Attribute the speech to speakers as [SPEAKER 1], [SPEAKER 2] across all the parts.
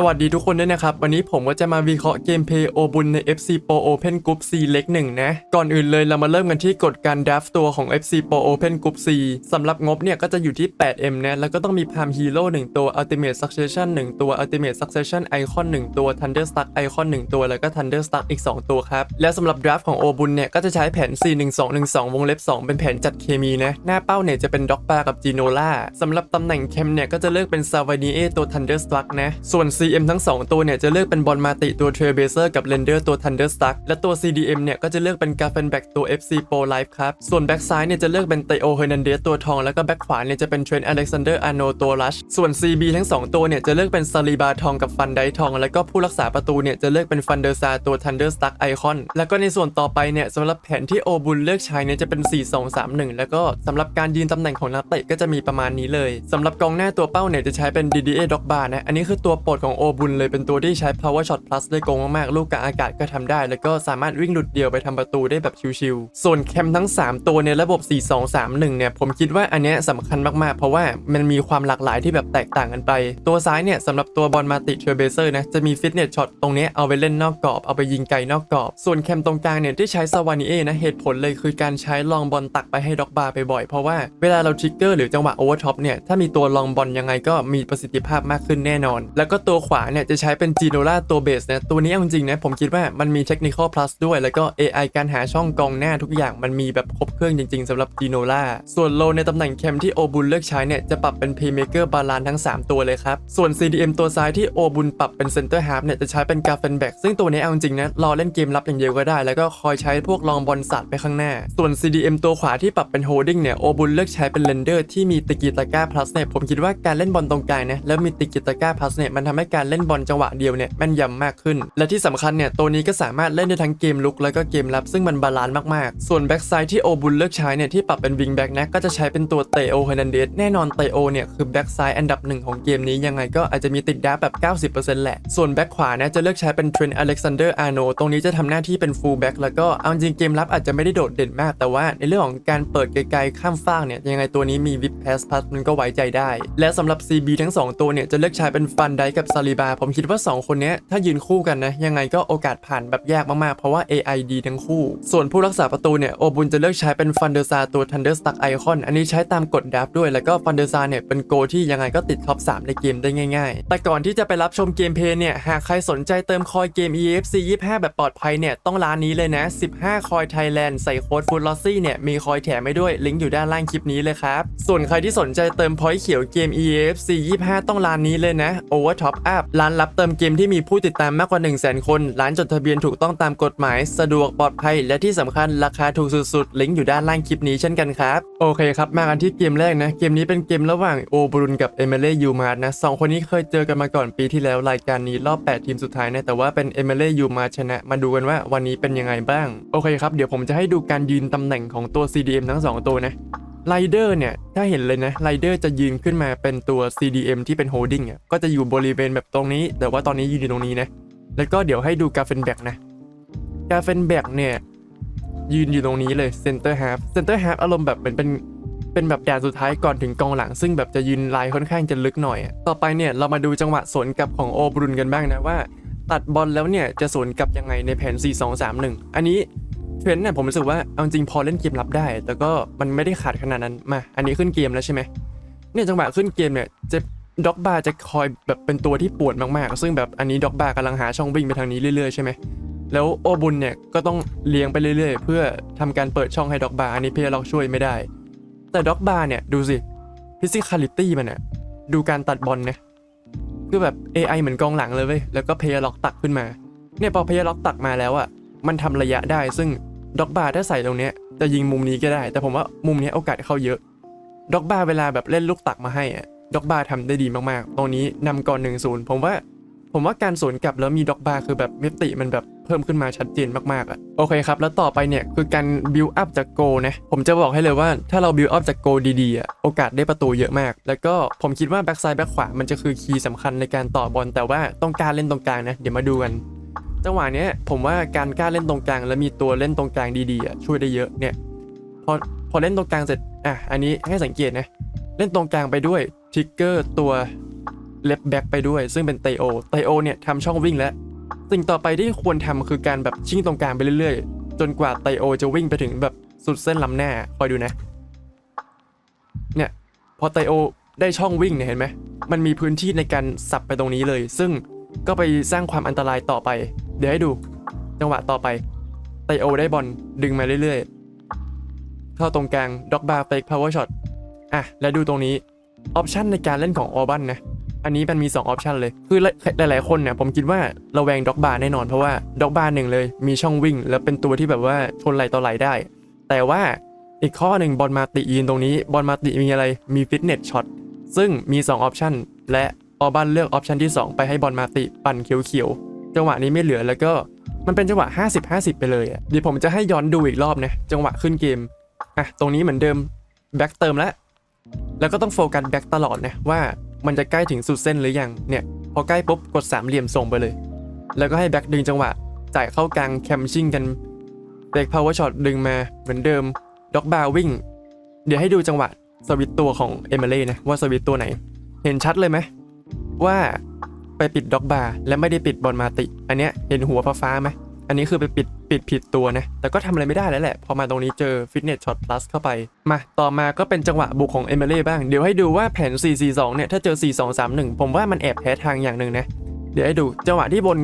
[SPEAKER 1] สวัสดีทุกคนด้วยนะครับ วันนี้ผมก็จะมาวิเคราะห์เกมเพย์โอบุญใน FC Pro Open Group C เล็กหนึ่งนะ ก่อนอื่นเลยเรามาเริ่มกันที่กฎการดัฟตัวของ FC Pro Open Group C สำหรับงบเนี่ยก็จะอยู่ที่ 8M นะ แล้วก็ต้องมี Prime Hero 1ตัว Ultimate Succession 1 ตัว Ultimate Succession Icon 1 ตัว Thunderstruck Icon 1 ตัว แล้วก็ Thunderstruck อีก 2 ตัวครับ และสำหรับดัฟของโอบุญเนี่ยก็จะใช้แผน41212วงเล็บ 2 เป็นแผนจัดเคมีนะ หน้าเป้าเนี่ยจะเป็นด็อกปากับจีโนล่าสำหรับตำแหน่งเคมเนี่ยก็จะเลือกเป็นซาวานีเอตัว Thunderstruck นะ ส่วน C CM ทั้ง 2 ตัวเนี่ยจะเลือกเป็นบอลมาติตัว Trailblazer กับ Render ตัว Thunderstruck และตัว CDM เนี่ยก็จะเลือกเป็น g a f f e n b a c k ตัว FC Pro Life ครับ ส่วนแบ็กซ้ายเนี่ยจะเลือกเป็น Teo Hernandez ตัวทองแล้วก็แบ็กขวาเนี่ยจะเป็น Trent Alexander Arnold ตัว Rush ส่วน CB ทั้ง 2 ตัวเนี่ยจะเลือกเป็น Saliba ทองกับฟันไดทอง แล้วก็ผู้รักษาประตูเนี่ยจะเลือกเป็นฟันเดอร์ซาตัว Thunderstruck Icon แล้วก็ในส่วนต่อไปเนี่ยสำหรับแผนที่โอบุญเลือกใช้เนี่ยจะเป็น 4-2-3-1 แล้วก็สำหรับการยืนตำแหน่งของนักเตะก็จะมีประมาณนี้เลยสำหรับกองหน้าตัวเป้าเนี่ยจะใช้เป็น DDA d o g b a นะอันนี้คือตัวโปรดของโอบุญเลยเป็นตัวที่ใช้ Power Shot Plus ได้โกงมากๆ ลูกกลางอากาศก็ทำได้ แล้วก็สามารถวิ่งหลุดเดียวไปทำประตูได้แบบชิวๆ ส่วนแคมทั้ง 3 ตัวในระบบ 4-2-3-1 เนี่ย ผมคิดว่าอันเนี้ยสำคัญมากๆ เพราะว่ามันมีความหลากหลายที่แบบแตกต่างกันไป ตัวซ้ายเนี่ยสำหรับตัวบอลมาติเทอร์เบเซอร์นะ จะมีฟิตเนสช็อตตรงเนี้ยเอาไปเล่นนอกกรอบ เอาไปยิงไกลนอกกรอบ ส่วนแคมตรงกลางเนี่ยที่ใช้ซาวานิเอนะ เหตุผลเลยคือการใช้ลองบอลตักไปให้ด็อกบาไปบ่อย เพราะว่าเวลาเราทริกเกอร์หรือจังหวะโอเวอร์ท็อปเนี่ย ถ้ามีตัวลองบอลยังไงก็มีประสิทธิภาพมากขึ้นแน่นอน แล้วก็ตัวขวาเนี่ยจะใช้เป็นจีโนล่าตัวเบสนะตัวนี้เอาจริงๆนะผมคิดว่ามันมีเทคนิคอล plus ด้วย แล้วก็ AI การหาช่องกองหน้าทุกอย่างมันมีแบบครบเครื่องจริงๆสำหรับจีโนล่าส่วนโลในตำแหน่งแคมที่โอบุญเลือกใช้เนี่ยจะปรับเป็น Playmaker บาลานทั้ง 3 ตัวเลยครับ ส่วน CDM ตัวซ้ายที่โอบุญปรับเป็น Center Half เนี่ยจะใช้เป็นกาเฟนแบ็กซึ่งตัวนี้เอาจริงๆนะรอเล่นเกมรับอย่างเดียวก็ได้ แล้วก็คอยใช้พวกลองบอลสัตว์ไปข้างหน้า ส่วน CDM ตัวขวาที่ปรับเป็น Holding เนี่ยโอบุญเลือกใช้เป็น Render ที่มีติกิตาก้า plus เนี่ยผมคิดว่าการเล่นบอลตรงกลางนะแล้วมีติกิตาก้า plus เนี่ยมันทำให้การเล่นบอลจังหวะเดียวเนี่ยแม่นยำมากขึ้น และที่สำคัญเนี่ยตัวนี้ก็สามารถเล่นได้ทั้งเกมลุกแล้วก็เกมรับซึ่งมันบาลานซ์มากๆ ส่วนแบ็กไซด์ที่โอบุญเลือกใช้เนี่ยที่ปรับเป็นวิงแบ็กนะก็จะใช้เป็นตัวเตโอเฮนันเดสแน่นอนเตโอเนี่ยคือแบ็กไซด์อันดับหนึ่งของเกมนี้ยังไงก็อาจจะมีติดดับแบบ 90%แหละ ส่วนแบ็กขวานะจะเลือกใช้เป็นเทรนอเล็กซานเดอร์อาร์โนตรงนี้จะทำหน้าที่เป็นฟูลแบ็กแล้วก็เอาจริงเกมรับอาจจะไม่ได้โดดเด่นมาก แต่ว่าในเรื่องของการเปิดไกลๆข้ามฟากเนี่ยยังไงตัวนี้มีวิปแพสพัสมันก็ไว้ใจได้ และสำหรับ CB ทั้ง 2 ตัวเนี่ยจะเลือกใช้เป็นฟันไดกับซาลิบา ผมคิดว่า 2 คนนี้ถ้ายืนคู่กันนะ ยังไงก็โอกาสผ่านแบบยากมาก ๆ เพราะว่า AI ดีทั้งคู่ ส่วนผู้รักษาประตูเนี่ย โอบุญจะเลือกใช้เป็นฟันเดอร์ซาตัว Thunderstruck Icon อันนี้ใช้ตามกฎดับด้วย แล้วก็ฟันเดอร์ซาเนี่ยเป็นโกที่ยังไงก็ติดท็อป 3 ในเกมได้ง่าย ๆ แต่ก่อนที่จะไปรับชมเกมเพย์เนี่ยหากใครสนใจเติมคอยเกม EFC 25 แบบปลอดภัยเนี่ยต้องร้านนี้เลยนะ 15 คอยไทยแลนด์ใส่โค้ดฟูดลอซี่เนี่ยมีคอยแถมให้ด้วยลิงก์อยู่ด้านล่างคลิปนี้เลยครับส่วนใครที่สนใจเติมพอยต์เขียวเกม EFC 25 ต้องร้านนี้เลยนะ Over Top Up ร้านรับเติมเกมที่มีผู้ติดตามมากกว่า 1 0 0 0 0 0คน ร้านจดทะเบียนถูกต้องตามกฎหมาย สะดวกปลอดภัย และที่สำคัญราคาถูกสุดๆ ลิงก์อยู่ด้านล่างคลิปนี้เช่นกันครับ โอเคครับ มากันที่เกมแรกนะ เกมนี้เป็นเกมระหว่างโอบรุนกับเอเมเล่ยูมาร์นะสองคนนี้เคยเจอกันมาก่อนปีที่แล้วรายการนี้รอบ 8 ทีมสุดท้ายนะแต่ว่าเป็นเอเมเล่ยูมาร์ชนะ มาดูกันว่าวันนี้เป็นยังไงบ้าง โอเคครับเดี๋ยวผมจะให้ดูการยืนตำแหน่งของตัว CDM ทั้ง 2 ตัวนะ ไรเดอร์เนี่ย ถ้าเห็นเลยนะไรเดอร์จะยืนขึ้นมาเป็นตัว CDM ที่เป็น holding อะก็จะอยู่บริเวณแบบตรงนี้ แต่ว่าตอนนี้ยืนอยู่ตรงนี้นะ แล้วก็เดี๋ยวให้ดูกาเฟนแบกนะกาเฟนแบกเนี่ย ยืนอยู่ตรงนี้เลยเซนเตอร์ฮาฟเซนเตอร์ฮาฟอารมณ์แบบเหมือนเป็นเป็นแบบด่านสุดท้ายก่อนถึงกองหลัง ซึ่งแบบจะยืนลายค่อนข้างจะลึกหน่อย ต่อไปเนี่ยเรามาดูจังหวะสวนกลับของโอบรุนกันบ้างนะว่า ตัดบอลแล้วเนี่ยจะสวนกลับยังไงในแผน 4-2-3-1 อันนี้ เทรนด์เนี่ยผมรู้สึกว่าเอาจริงพอเล่นเกมรับได้ แต่ก็มันไม่ได้ขาดขนาดนั้นมาอันนี้ขึ้นเกมแล้วใช่ไหมเนี่ยจังหวะขึ้นเกมเนี่ยจะด็อกบาร์จะคอยแบบเป็นตัวที่ปวดมากๆ ซึ่งแบบอันนี้ด็อกบาร์กำลังหาช่องวิ่งไปทางนี้เรื่อยๆใช่ไหมแล้วโอบุญเนี่ยก็ต้องเลี้ยงไปเรื่อยๆ เพื่อทำการเปิดช่องให้ด็อกบาร์อันนี้เพลล็อกช่วยไม่ได้ แต่ด็อกบาร์เนี่ยดูสิฟิสิค a ลิตี้มันอะดูการตัดบอลนะคือแบบ AI เหมือนกองหลังเลยเว้ยแล้วก็เพลล็อกตักขึ้นมาเนี่ยพอเพลล็อกตักมาแล้วอะมันทำระยะได้ซึ่ง ด็อกบาร์ถ้าใส่ตรงเนี้ยจะยิงมุมนี้ก็ได้ แต่ผมว่ามุมนี้โอกาสเข้าเยอะด็อกบาร์เวลาแบบเล่นลูกตักมาให้อะด็อกบาร์ทำได้ดีมากๆ ตรงนี้นำก่อน1นศูนย์ผมว่าผมว่าการสวนกลับแล้วมีด็อกบาร์คือแบบมิติมันแบบเพิ่มขึ้นมาชัดเจนมากๆอะโอเคครับ แล้วต่อไปเนี่ยคือการบิวอัพจากโกนะผมจะบอกให้เลยว่าถ้าเราบิวอัพจากโกดีๆอะโอกาสได้ประตูเยอะมาก แล้วก็ผมคิดว่าแบ็กซ้ายแบ็กขวามันจะคือคีย์สำคัญในการต่อบอลแต่ว่าต้องการเล่นตรงกลางนะเดี๋ยวมาดูกัน จังหวะเนี้ยผมว่าการกล้าเล่นตรงกลาง แล้วมีตัวเล่นตรงกลางดีๆอะช่วยได้เยอะเนี่ยพอพอเล่นตรงกลางเสร็จอะอันนี้ให้สังเกตนะเล่นตรงกลางไปด้วยทิกเกอร์ตัวเล็บแบ็กไปด้วย ซึ่งเป็นไตโอไตโอเนี่ยทำช่องวิ่งแล้วสิ่งต่อไปที่ควรทำคือการแบบชิ่งตรงกลางไปเรื่อยๆ จนกว่าไตโอจะวิ่งไปถึงแบบสุดเส้นลำหน้าคอยดูนะ เนี่ยพอไตโอได้ช่องวิ่งเนี่ยเห็นไหมมันมีพื้นที่ในการสับไปตรงนี้เลย ซึ่งก็ไปสร้างความอันตรายต่อไป เดี๋ยวให้ดู จังหวะต่อไปไตโอได้บอลดึงมาเรื่อยๆ เข้าตรงกลางด็อกบาร์เฟกพาวเวอร์ช็อตอะ และดูตรงนี้ออปชันในการเล่นของออบันนะ อันนี้มันมี 2 ออปชันเลย คือหลายๆคนเนี่ยผมคิดว่าระแวงด็อกบาร์แน่นอนเพราะว่าด็อกบาร์หนึ่งเลย มีช่องวิ่ง แล้วเป็นตัวที่แบบว่าชนไหลต่อไหลได้ แต่ว่าอีกข้อหนึ่งบอลมาติยืนตรงนี้บอลมาติมีอะไรมีฟิตเนสช็อตซึ่งมี2ออปชันและออบันเลือกออปชันที่ 2 ไปให้บอลมาติปั่นเขียวๆ จังหวะนี้ไม่เหลือแล้วก็มันเป็นจังหวะ 50-50 ไปเลยอะเดี๋ยวผมจะให้ย้อนดูอีกรอบนะจังหวะขึ้นเกมอะตรงนี้เหมือนเดิมแบ็กเติมแล้วแล้วก็ต้องโฟกัสแบ็กตลอดนะว่ามันจะใกล้ถึงสุดเส้นหรือยังเนี่ยพอใกล้ปุ๊บกดสามเหลี่ยมส่งไปเลย แล้วก็ให้แบ็กดึงจังหวะจ่ายเข้ากลางแคมชิ่งกันเบรกพาวเวอร์ช็อตดึงมาเหมือนเดิมด็อกบาร์วิ่ง เดี๋ยวให้ดูจังหวะสวิตตัวของเอเมเล่นะว่าสวิตตัวไหน เห็นชัดเลยไหมว่า ไปปิดด็อกบาร์และไม่ได้ปิดบอลมาติ อันเนี้ยเห็นหัวฟ้าไหมอันนี้คือไปปิดปิดผิดตัวนะ แต่ก็ทำอะไรไม่ได้แล้วแหละ พอมาตรงนี้เจอฟิตเนสช็อต plus เข้าไป มาต่อมาก็เป็นจังหวะบุกของเอเมเล่บ้าง เดี๋ยวให้ดูว่าแผน 4-4-2 เนี่ย ถ้าเจอ 4-2-3-1 ผมว่ามันแอบแพ้ทางอย่างหนึ่งนะ เดี๋ยวให้ดูจังหวะที่บน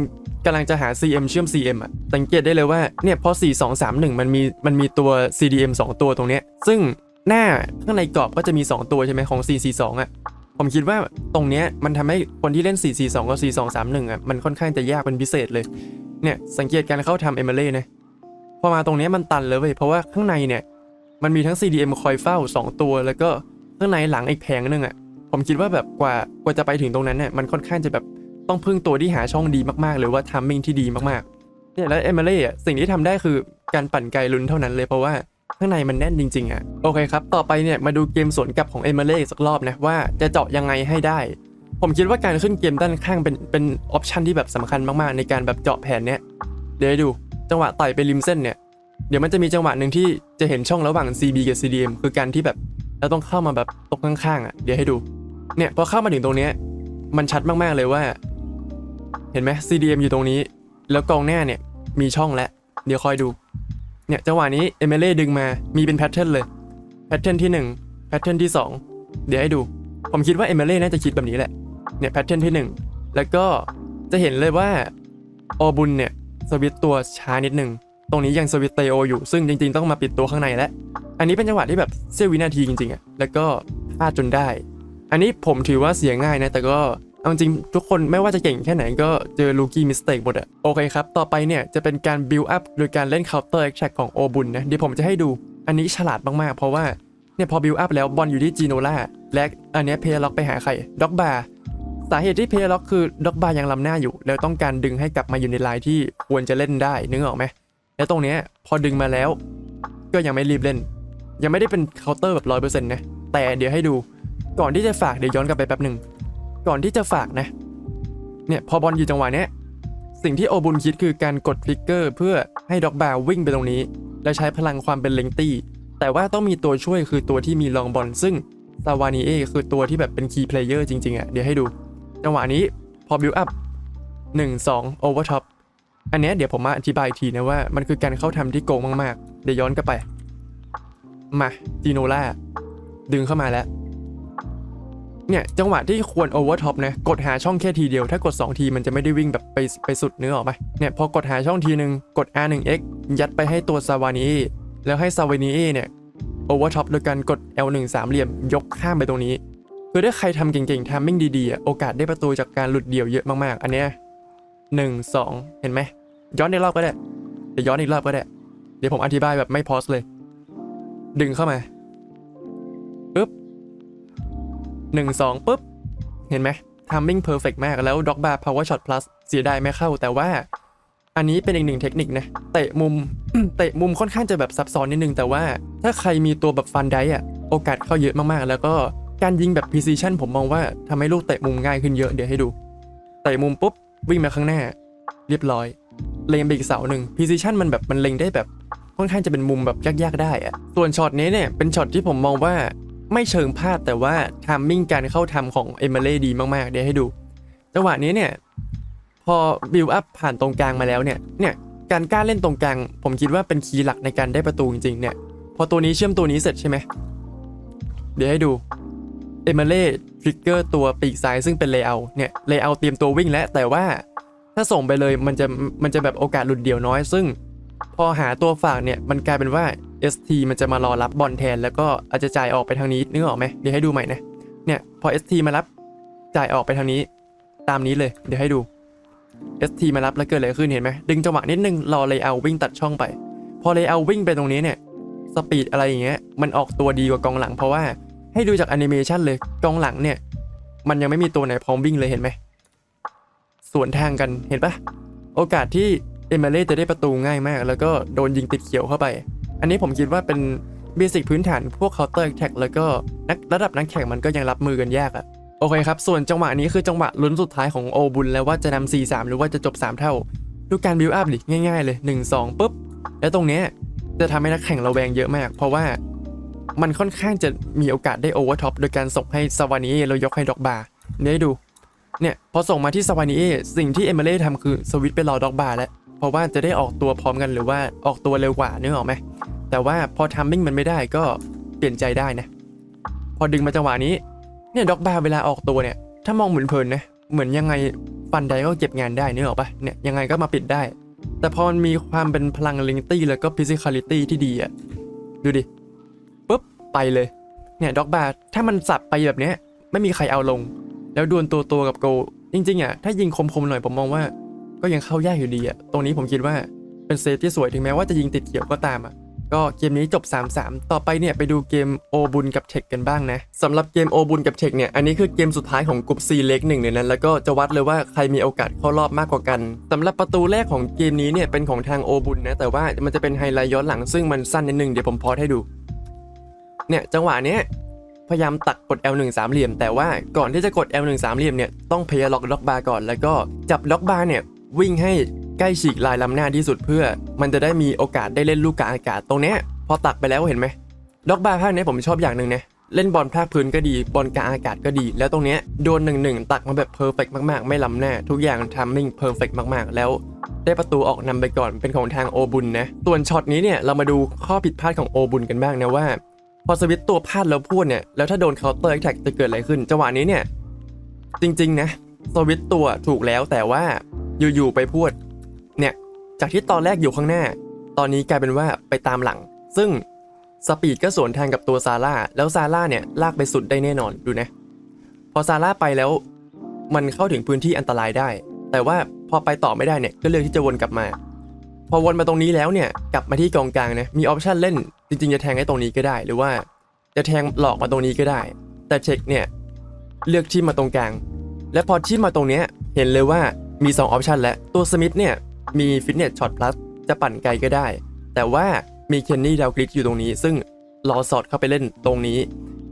[SPEAKER 1] กำลังจะหา CM เชื่อม CM อะ สังเกตได้เลยว่า เนี่ยพอ 4-2-3-1 มันมี มันมีตัว CDM 2 ตัวตรงเนี้ย ซึ่งหน้าข้างในกรอบก็จะมี 2 ตัวใช่ไหมของ 4-4-2 อะ ผมคิดว่าตรงเนี้ยมันทำให้คนที่เล่น 4-4-2 กับ 4-2-3-1อะมันค่อนข้างจะยากเป็นพิเศษเลย เนี่ยสังเกตการเข้าทำเอเมเล่นะพอมาตรงเนี้ยมันตันเลยเว้ยเพราะว่าข้างในเนี่ยมันมีทั้ง CDM คอยเฝ้า 2 ตัว แล้วก็ข้างในหลังอีกแผงนึงอะผมคิดว่าแบบกว่ากว่าจะไปถึงตรงนั้นเนี่ยมันค่อนข้างจะแบบต้องพึ่งตัวที่หาช่องดีมากๆ หรือว่าทัมมิ่งที่ดีมากๆเนี่ยแล้วเอเมเล่อะสิ่งที่ทำได้คือการปั่นไกลลุ้นเท่านั้นเลยเพราะว่า ข้างในมันแน่นจริงๆอะโอเคครับ ต่อไปเนี่ยมาดูเกมสวนกลับของเอเมเล่สักรอบนะว่าจะเจาะยังไงให้ได้ ผมคิดว่าการขึ้นเกมด้านข้างเป็นเป็นออปชันที่แบบสำคัญมากๆ ในการแบบเจาะแผนเนี้ยเดี๋ยวให้ดูจังหวะไต่ไปริมเส้นเนี่ยเดี๋ยวมันจะมีจังหวะหนึ่งที่จะเห็นช่องระหว่าง CB กับ CDM คือการที่แบบเราต้องเข้ามาแบบตรงข้างๆอะเดี๋ยวให้ดูเนี่ยพอเข้ามาถึงตรงเนี้ยมันชัดมากๆเลยว่า เห็นไหม CDM อยู่ตรงนี้ แล้วกองหน้าเนี่ยมีช่องแล้วเดี๋ยวคอยดู เนี่ยจังหวะนี้เอเมเล่ดึงมามีเป็นแพทเทิร์นเลยแพทเทิร์นที่1แพทเทิร์นที่ 2 เดี๋ยวให้ดู ผมคิดว่าเอเมเล่น่าจะคิดแบบนี้แหละเนี่ยแพทเทิร์นที่ 1 แล้วก็จะเห็นเลยว่าออบุญเนี่ยสวิตตัวช้านิดหนึ่งตรงนี้ยังสวิตเตโออยู่ซึ่งจริงๆ ต้องมาปิดตัวข้างในแล้ว อันนี้เป็นจังหวะที่แบบเสี้ยววินาทีจริงๆอะแล้วก็พลาดจนได้ อันนี้ผมถือว่าเสียง่ายนะแต่ก็ เอาจริงทุกคนไม่ว่าจะเก่งแค่ไหนก็เจอลูกี้มิสเต e หมดอะโอเคครับ ต่อไปเนี่ยจะเป็นการ build up โดยการเล่น counter attack ของโอบุญนะเดี๋ยวผมจะให้ดู อันนี้ฉลาดมากๆ เพราะว่าเนี่ยพอ build up แล้วบอลอยู่ที่จีโนล่าและอันนี้เพย์ล็อกไปหาใครด็อกบาร์สาเหตุที่เพย์ล็อกคือด็อกบาร์ยังลำหน้าอยู่ แล้วต้องการดึงให้กลับมาอยู่ในไลน์ที่ควรจะเล่นได้นึกออกไหมแล้วตรงเนี้ยพอดึงมาแล้ว ก็ยังไม่รีบเล่น ยังไม่ได้เป็นเคาน์เตอร์แบบร้อยเปอร์เซ็นต์นะแต่เดี๋ยวให้ดูก่อนที่จะฝากเดี๋ยวย้อนกลับไปแป๊บหนึ่ง ก่อนที่จะฝากนะ เนี่ยพอบอลอยู่จังหวะเนี้ยสิ่งที่โอบุญคิดคือการกดฟลิกเกอร์เพื่อให้ด็อกบาร์วิ่งไปตรงนี้ และใช้พลังความเป็นเลงตี้ แต่ว่าต้องมีตัวช่วยคือตัวที่มีลองบอลซึ่งซาวานีเอคือตัวที่แบบเป็นคีย์เพลเยอร์จริงๆอะ่ะเดี๋ยวให้ดู จังหวะนี้พอบิวอัพหนึ่งสองโอเวอร์ท็อปอันนี้เดี๋ยวผมมาอธิบายทีนะว่ามันคือการเข้าทำที่โกงมากๆ เดี๋ยวย้อนกลับไป มาจีโนล่าดึงเข้ามาแล้ว เนี่ยจังหวะที่ควรโอเวอร์ท็อปนะกดหาช่องแค่ทีเดียว ถ้ากด 2 ทีมันจะไม่ได้วิ่งแบบไปไปสุดเนื้อออกไปเนี่ยพอกดหาช่องทีหนึ่งกด R1X ยัดไปให้ตัวซาวานีแล้วให้ซาวานีเนี่ยโอเวอร์ท็อปโดยการกด L1 สามเหลี่ยมยกข้ามไปตรงนี้คือถ้าใครทำเก่งๆทามมิ่งดีๆ โอกาสได้ประตูจากการหลุดเดี่ยวเยอะมากๆ อันเนี้ยหนึ่งสองเห็นไหม ย้อนอีกรอบก็ได้เดี๋ยวย้อนอีกรอบก็ได้ เดี๋ยวผมอธิบายแบบไม่พอสเลย ดึงเข้ามา 1 2ปุ๊บ เห็นไหมทามมิ่งเพอร์เฟกมากแล้วด็อกบาร์พาวเวอร์ช็อตพลัสเสียดายไม่เข้าแต่ว่า อันนี้เป็นอีกหนึ่งเทคนิคนะเตะมุมเตะมุมค่อนข้างจะแบบซับซ้อนนิดนึง แต่ว่าถ้าใครมีตัวแบบฟันได้อะโอกาสเข้าเยอะมากๆ แล้วก็การยิงแบบพิซิชันผมมองว่าทำให้ลูกเตะมุมง่ายขึ้นเยอะเดี๋ยวให้ดูเตะมุมปุ๊บวิ่งมาข้างหน้า เรียบร้อย เลงไปอีกเสาหนึ่งพิซิชันมันแบบมันเลงได้แบบค่อนข้างจะเป็นมุมแบบยากๆได้อะส่วนช็อตนี้เนี่ยเป็นช็อตที่ผมมองว่า ไม่เชิงพลาดแต่ว่าทามมิ่งการเข้าทำของเอเมเล่ดีมากๆ เดี๋ยวให้ดูจังหวะนี้เนี่ยพอบิลอัพผ่านตรงกลางมาแล้วเนี่ยเนี่ยการกล้าเล่นตรงกลาง ผมคิดว่าเป็นคีย์หลักในการได้ประตูจริงๆเนี่ยพอตัวนี้เชื่อมตัวนี้เสร็จใช่ไหมเดี๋ยวให้ดูเอเมเล่ทริกเกอร์ตัวปีกซ้ายซึ่งเป็นเลเยอร์เนี่ยเลเยอร์เตรียมตัววิ่งแล้วแต่ว่าถ้าส่งไปเลยมันจะมันจะแบบโอกาสหลุดเดี่ยวน้อย ซึ่ง พอหาตัวฝากเนี่ยมันกลายเป็นว่า ST มันจะมารอรับบอลแทน แล้วก็อาจจะจ่ายออกไปทางนี้นึกออกไหมเดี๋ยวให้ดูใหม่นะเนี่ยพอ ST มารับจ่ายออกไปทางนี้ ตามนี้เลย เดี๋ยวให้ดู ST มารับแล้วเกิดอะไรขึ้นเห็นไหมดึงจังหวะนิดนึงรอเลยเอร์วิ่งตัดช่องไป พอเลยเอร์วิ่งไปตรงนี้เนี่ยสปีดอะไรอย่างเงี้ยมันออกตัวดีกว่ากองหลัง เพราะว่าให้ดูจากแอนิเมชันเลยกองหลังเนี่ยมันยังไม่มีตัวไหนพร้อมวิ่งเลยเห็นไหมสวนทางกันเห็นปะโอกาสที่เอเมเล่จะได้ประตูง่ายมาก แล้วก็โดนยิงติดเขียวเข้าไป อันนี้ผมคิดว่าเป็นเบสิกพื้นฐานพวก counter attack แล้วก็นักระดับนักแข่งมันก็ยังรับมือกันยากอะโอเคครับ ส่วนจังหวะนี้คือจังหวะลุ้นสุดท้ายของโอบุญแล้วว่าจะนำ4-3 หรือว่าจะจบ 3 เท่า ดูการบิวอัพดิง่ายๆเลย 1 2ปุ๊บ แล้วตรงเนี้ยจะทำให้นักแข่งระแวงเยอะมาก เพราะว่ามันค่อนข้างจะมีโอกาสได้โอเวอร์ท็อปโดยการส่งให้ซาวานิเอแล้วยกให้ดอกบาร์เนี่ยดูเนี่ยพอส่งมาที่ซาวานิเอสิ่งที่เอเมเล่ทำคือสวิตไปรอดอกบาร์แล้วเพราะว่าจะได้ออกตัวพร้อมกันหรือว่าออกตัวเร็วกว่านึกออกไหม แต่ว่าพอทัมมิ่งมันไม่ได้ก็เปลี่ยนใจได้นะ พอดึงมาจังหวะนี้ เนี่ยด็อกบาร์เวลาออกตัวเนี่ย ถ้ามองเหมือนเพลินนะ เหมือนยังไงฟันไดก็เก็บงานได้นึกออกปะเนี่ยยังไงก็มาปิดได้ แต่พอมันมีความเป็นพลังลิงตี้แล้วก็ฟิสิคอลิตี้ที่ดีอะดูดิปุ๊บไปเลยเนี่ยด็อกบาร์ถ้ามันสับไปแบบเนี้ยไม่มีใครเอาลง แล้วดวลตัวตัวๆกับโก จริงๆอะถ้ายิงคมๆหน่อยผมมองว่า ก็ยังเข้ายากอยู่ดีอะตรงนี้ผมคิดว่าเป็นเซฟที่สวยถึงแม้ว่าจะยิงติดเขียวก็ตามอะ ก็เกมนี้จบ 3-3 ต่อไปเนี่ยไปดูเกมโอบุญกับเทคกันบ้างนะสำหรับเกมโอบุญกับเทคเนี่ยอันนี้คือเกมสุดท้ายของกลุ่ม C เล็กหนึ่งในนั้นแล้วก็จะวัดเลยว่าใครมีโอกาสเข้ารอบมากกว่ากันสำหรับประตูแรกของเกมนี้เนี่ยเป็นของทางโอบุญนะแต่ว่ามันจะเป็นไฮไลท์ย้อนหลังซึ่งมันสั้นนิดนึงเดี๋ยวผมพอสให้ดูเนี่ยจังหวะเนี้ยพยายามตักกด L1 สามเหลี่ยม แต่ว่าก่อนที่จะกด L1 สามเหลี่ยมเนี่ยต้องพยายามล็อกล็อกบาร์ก่อนแล้วก็จับล็อกบาร์เนี่ยวิ่งให้ ใกล้ฉีกลายลำหน้าที่สุดเพื่อ มันจะได้มีโอกาสได้เล่นลูกกลางอากาศตรงเนี้ยพอตักไปแล้วเห็นไหมล็อกบาร์ภาคนี้ผมชอบอย่างหนึ่งนะเล่นบอลภาคพื้นก็ดี บอลกลางอากาศก็ดี แล้วตรงเนี้ยโดนหนึ่งหนึ่งตักมาแบบเพอร์เฟกมากๆ ไม่ล้ำหน้า ทุกอย่างทามมิ่งเพอร์เฟกมากๆ แล้ว ได้ประตูออกนำไปก่อนเป็นของทางโอบุญนะส่วนช็อตนี้เนี่ยเรามาดูข้อผิดพลาดของโอบุญกันบ้างนะว่า พอสวิตตัวพลาดแล้วพูดเนี่ยแล้วถ้าโดนเคาน์เตอร์แท็กจะเกิดอะไรขึ้นจังหวะนี้เนี่ยจริงๆนะสวิตตัวถูกแล้วแต่ว่าอยู่ๆไปพูด จากที่ตอนแรกอยู่ข้างหน้า ตอนนี้กลายเป็นว่าไปตามหลัง ซึ่งสปีดก็สวนทางกับตัวซาร่า แล้วซาร่าเนี่ยลากไปสุดได้แน่นอนดูนะ พอซาร่าไปแล้ว มันเข้าถึงพื้นที่อันตรายได้ แต่ว่าพอไปต่อไม่ได้เนี่ยก็เลือกที่จะวนกลับมา พอวนมาตรงนี้แล้วเนี่ยกลับมาที่กองกลางนะมีออปชันเล่น จริงๆจะแทงให้ตรงนี้ก็ได้ หรือว่าจะแทงหลอกมาตรงนี้ก็ได้ แต่เช็คเนี่ยเลือกที่มาตรงกลาง และพอที่มาตรงเนี้ยเห็นเลยว่ามี2ออปชันแล้วตัวสมิธเนี่ย มีฟิตเนสช็อตพลัสจะปั่นไกลก็ได้ แต่ว่ามีเคนนี่ดาวกริดอยู่ตรงนี้ ซึ่งรอสอดเข้าไปเล่นตรงนี้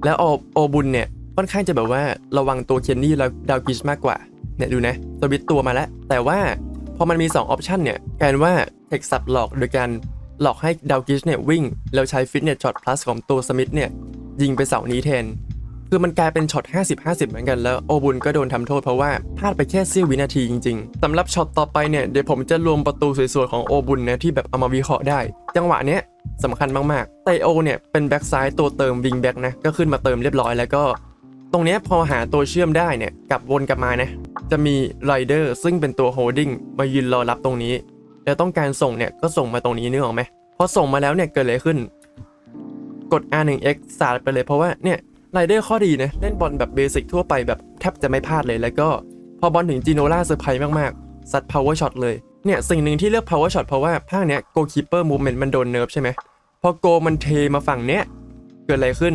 [SPEAKER 1] แล้วโอโอบุญเนี่ยค่อนข้างจะแบบว่าระวังตัวเคนนี่และดาวกริดมากกว่าเนี่ยดูนะสวิตตัวมาแล้ว แต่ว่าพอมันมี2ออปชันเนี่ยกลายเป็นว่าเทคสับหลอกโดยการหลอกให้ดาวกิชเนี่ยวิ่ง แล้วใช้ฟิตเนสช็อตพลัสของตัวสมิธเนี่ยยิงไปเสานี้แทน คือมันกลายเป็นช็อต 50-50 เหมือนกันแล้วโอบุญก็โดนทำโทษเพราะว่าพลาดไปแค่เสี้ยววินาทีจริงๆสำหรับช็อตต่อไปเนี่ยเดี๋ยวผมจะรวมประตูสวยๆของโอบุญนะที่แบบเอามาวิเคราะห์ได้ จังหวะเนี้ยสำคัญมากๆไตโอเนี่ยเป็นแบ็กซ้ายตัวเติมวิงแบ็กนะก็ขึ้นมาเติมเรียบร้อยแล้วก็ ตรงเนี้ยพอหาตัวเชื่อมได้เนี่ยกลับวนกลับมานะจะมีไรเดอร์ซึ่งเป็นตัวโฮดดิ้งมายืนรอรับตรงนี้แล้วต้องการส่งเนี่ยก็ส่งมาตรงนี้นึกออกไหมพอส่งมาแล้วเนี่ยเกิดอะไรขึ้น กด R1X สาดไปเลยเพราะว่าเนี่ย ไรเดอร์ข้อดีนะเล่นบอลแบบเบสิกทั่วไปแบบแทบจะไม่พลาดเลยแล้วก็ พอบอลถึงจีโนล่าเซอร์ไพรส์มากๆซัด power shot เลยเนี่ยสิ่งหนึ่งที่เลือก power shot เพราะว่าภาคเนี้ย goalkeeper movement มันโดนเนิร์ฟใช่ไหมพอโกมันเทมาฝั่งเนี้ยเกิดอะไรขึ้น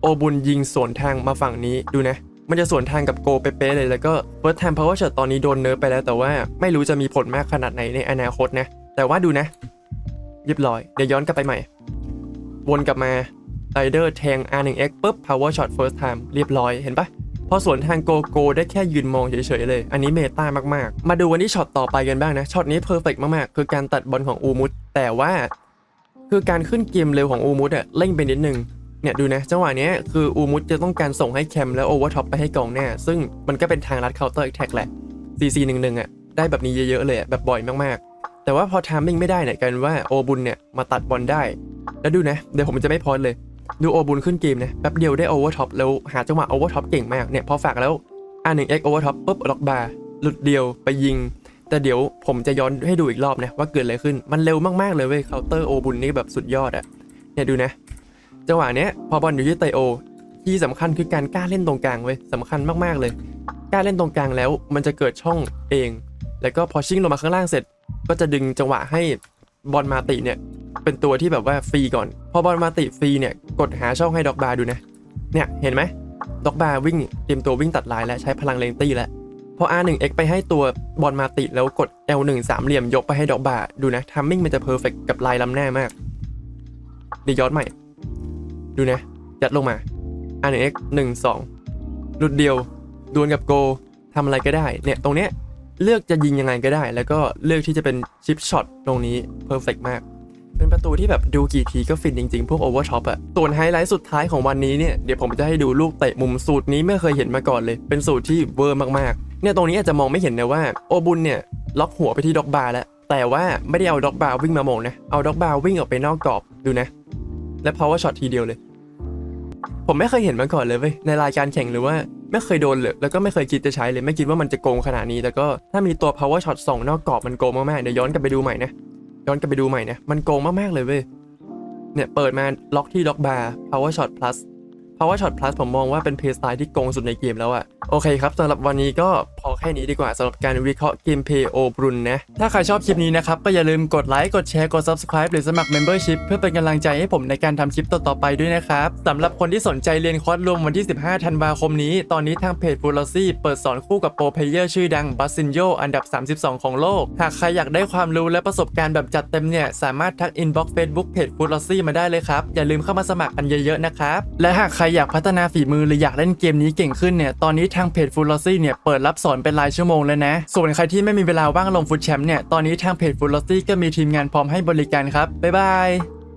[SPEAKER 1] โอบุญยิงสวนทางมาฝั่งนี้ดูนะ มันจะสวนทางกับโกเป๊ะๆเลยแล้วก็ first time power shot ตอนนี้โดนเนิร์ฟไปแล้วแต่ว่าไม่รู้จะมีผลมากขนาดไหนในอนาคตนะแต่ว่าดูนะเรียบร้อยเดี๋ยวย้อนกลับไปใหม่ วนกลับมา ไรเดอร์แทง R1X ปุ๊บ power shot first time เรียบร้อยเห็นปะพอสวนทางโกโก้ได้แค่ยืนมองเฉยๆเลย อันนี้เมตามากๆ มาดูวันที่ช็อตต่อไปกันบ้างนะ ช็อตนี้เพอร์เฟกมากๆ คือการตัดบอลของอูมุตแต่ว่า คือการขึ้นเกมเร็วของอูมุตอะเร่งไปนิดนึง เนี่ยดูนะ จังหวะนี้คืออูมุตจะต้องการส่งให้แคมแล้วโอเวอร์ท็อปไปให้กองหน้า ซึ่งมันก็เป็นทางลัดเคาน์เตอร์แท็กแหละ CC11 อะได้แบบนี้เยอะๆเลยอะแบบบ่อยมากๆ แต่ว่าพอทามมิ่งไม่ได้เนี่ยกลายเป็นว่าโอบุญเนี่ยมาตัดบอลได้ แล้วดูนะ เดี๋ยวผมจะไม่พอเลย ดูโอบุญขึ้นเกมนะแป๊บเดียวได้โอเวอร์ท็อปแล้วหาจังหวะโอเวอร์ท็อปเก่งมากเนี่ยพอฝากแล้ว R1X โอเวอร์ท็อปปุ๊บล็อกบาร์หลุดเดียวไปยิง แต่เดี๋ยวผมจะย้อนให้ดูอีกรอบนะว่าเกิดอะไรขึ้นมันเร็วมากๆเลยเว้ยเคาน์เตอร์โอบุญนี่แบบสุดยอดอะเนี่ยดูนะ จังหวะเนี้ยพอบอลอยู่ที่ไตโอ ที่สำคัญคือการกล้าเล่นตรงกลางเว้ยสำคัญมากๆเลยกล้าเล่นตรงกลางแล้วมันจะเกิดช่องเอง แล้วก็พอชิ่งลงมาข้างล่างเสร็จ ก็จะดึงจังหวะให้บอลมาติเนี่ย เป็นตัวที่แบบว่าฟรีก่อน พอบอลมาติฟรีเนี่ยกดหาช่องให้ด็อกบาร์ดูนะ เนี่ยเห็นไหมด็อกบาร์วิ่งเตรียมตัววิ่งตัดลายและใช้พลังเลนตี้แล้วพอ R1X ไปให้ตัวบอลมาติแล้วกด L1 สามเหลี่ยมยกไปให้ด็อกบาร์ดูนะทัมมิ่งมันจะเพอร์เฟกกับลายล้ำหน้ามากเดี๋ยวย้อนใหม่ ดูนะยัดลงมา R1X 1 2หลุดเดียวดวลกับโกทำอะไรก็ได้เนี่ยตรงเนี้ยเลือกจะยิงยังไงก็ได้ แล้วก็เลือกที่จะเป็นชิปช็อตตรงนี้เพอร์เฟกมาก เป็นประตูที่แบบดูกี่ทีก็ฟินจริงๆ พวกโอเวอร์ท็อปอะส่วนไฮไลท์สุดท้ายของวันนี้เนี่ย เดี๋ยวผมจะให้ดูลูกเตะมุมสูตรนี้ไม่เคยเห็นมาก่อนเลย เป็นสูตรที่เวอร์มากๆ เนี่ยตรงนี้อาจจะมองไม่เห็นนะว่าโอบุญเนี่ยล็อกหัวไปที่ด็อกบาร์แล้ว แต่ว่าไม่ได้เอาด็อกบาร์วิ่งมาโมงนะ เอาด็อกบาร์วิ่งออกไปนอกกรอบดูนะ และ power shot ทีเดียวเลย ผมไม่เคยเห็นมาก่อนเลยเว้ย ในรายการแข่งหรือว่าไม่เคยโดนเลย แล้วก็ไม่เคยคิดจะใช้เลย ไม่คิดว่ามันจะโกงขนาดนี้ แล้วก็ถ้ามีตัว power shot ส่องนอกกรอบมันโกงมากๆ เดี๋ยวย้อนกลับไปดูใหม่นะ ย้อนกลับไปดูใหม่เนี่ยมันโกงมาก ๆ เลยเว้ย เนี่ยเปิดมาล็อกที่ล็อกบาร์ power shot plus power shot plus ผมมองว่าเป็นเพลย์สไตล์ที่โกงสุดในเกมแล้วอะโอเคครับสำหรับวันนี้ก็ พอแค่นี้ดีกว่าสำหรับการวิเคราะห์เกมเพย์โอบรุนนะ ถ้าใครชอบคลิปนี้นะครับ ก็อย่าลืมกดไลค์ กดแชร์ กด subscribe หรือสมัคร membership เพื่อเป็นกำลังใจให้ผมในการทำคลิปต่อๆไปด้วยนะครับสำหรับคนที่สนใจเรียนคอร์สรวมวันที่ 15 ธันวาคมนี้ ตอนนี้ทางเพจ f u l o s y เปิดสอนคู่กับโปรเพลเยอร์ชื่อดังบัสซินโยอันดับ 32 ของโลก หากใครอยากได้ความรู้และประสบการณ์แบบจัดเต็มเนี่ยสามารถทัก inbox Facebook เพจ f u l o s y มาได้เลยครับอย่าลืมเข้ามาสมัครกันเยอะๆนะครับและหากใครอยากพัฒนาฝีมือหรืออยากเล่นเกมนี้เก่งขึ้นเนี่ยตอนนี้ทางเพจ f u l o s y เนี่ยเปิดรับสอนเป็นรายชั่วโมงเลยนะ ส่วนใครที่ไม่มีเวลาว่างลงฟุตแชมป์เนี่ย ตอนนี้ทางเพจฟุตลอตตี้ก็มีทีมงานพร้อมให้บริการครับ บ๊ายบาย